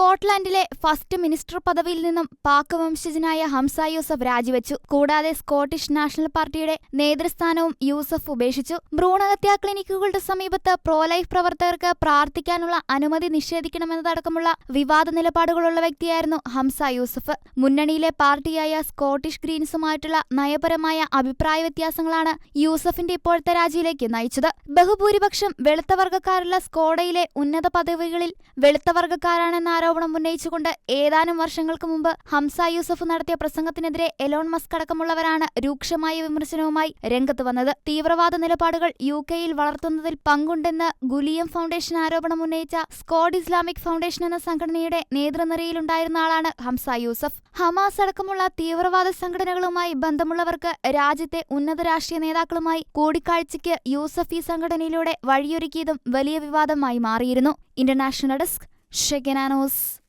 സ്കോട്ട്ലാൻഡിലെ first minister പദവിയിൽ നിന്നും പാക് വംശജനായ ഹംസ യൂസഫ് രാജിവെച്ചു. കൂടാതെ സ്കോട്ടിഷ് നാഷണൽ പാർട്ടിയുടെ നേതൃസ്ഥാനവും യൂസഫ് ഉപേക്ഷിച്ചു. ഭ്രൂണഹത്യാ ക്ലിനിക്കുകളുടെ സമീപത്ത് പ്രോലൈഫ് പ്രവർത്തകർക്ക് പ്രാർത്ഥിക്കാനുള്ള അനുമതി നിഷേധിക്കണമെന്നതടക്കമുള്ള വിവാദ നിലപാടുകളുള്ള വ്യക്തിയായിരുന്നു ഹംസ യൂസഫ്. മുന്നണിയിലെ പാർട്ടിയായ സ്കോട്ടിഷ് ഗ്രീൻസുമായിട്ടുള്ള നയപരമായ അഭിപ്രായ വ്യത്യാസങ്ങളാണ് യൂസഫിന്റെ ഇപ്പോഴത്തെ രാജിയിലേക്ക് നയിച്ചത്. ബഹുഭൂരിപക്ഷം വെളുത്ത വർഗക്കാരുള്ള സ്കോഡയിലെ ഉന്നത പദവികളിൽ വെളുത്ത വർഗക്കാരാണെന്ന ആരോപണം ഉന്നയിച്ചുകൊണ്ട് ഏതാനും വർഷങ്ങൾക്ക് മുമ്പ് ഹംസ യൂസഫ് നടത്തിയ പ്രസംഗത്തിനെതിരെ എലോൺ മസ്ക് അടക്കമുള്ളവരാണ് രൂക്ഷമായ വിമർശനവുമായി രംഗത്ത് വന്നത്. തീവ്രവാദ നിലപാടുകൾ യു കെയിൽ വളർത്തുന്നതിൽ പങ്കുണ്ടെന്ന് ഗുലിയം ഫൗണ്ടേഷൻ ആരോപണം ഉന്നയിച്ച സ്കോഡ് ഇസ്ലാമിക് ഫൗണ്ടേഷൻ എന്ന സംഘടനയുടെ നേതൃനിരയിലുണ്ടായിരുന്ന ആളാണ് ഹംസ യൂസഫ്. ഹമാസ് അടക്കമുള്ള തീവ്രവാദ സംഘടനകളുമായി ബന്ധമുള്ളവർക്ക് രാജ്യത്തെ ഉന്നത രാഷ്ട്രീയ നേതാക്കളുമായി കൂടിക്കാഴ്ചയ്ക്ക് യൂസഫ് ഈ സംഘടനയിലൂടെ വഴിയൊരുക്കിയതും വലിയ വിവാദമായി മാറിയിരുന്നു. International desk Chicken animals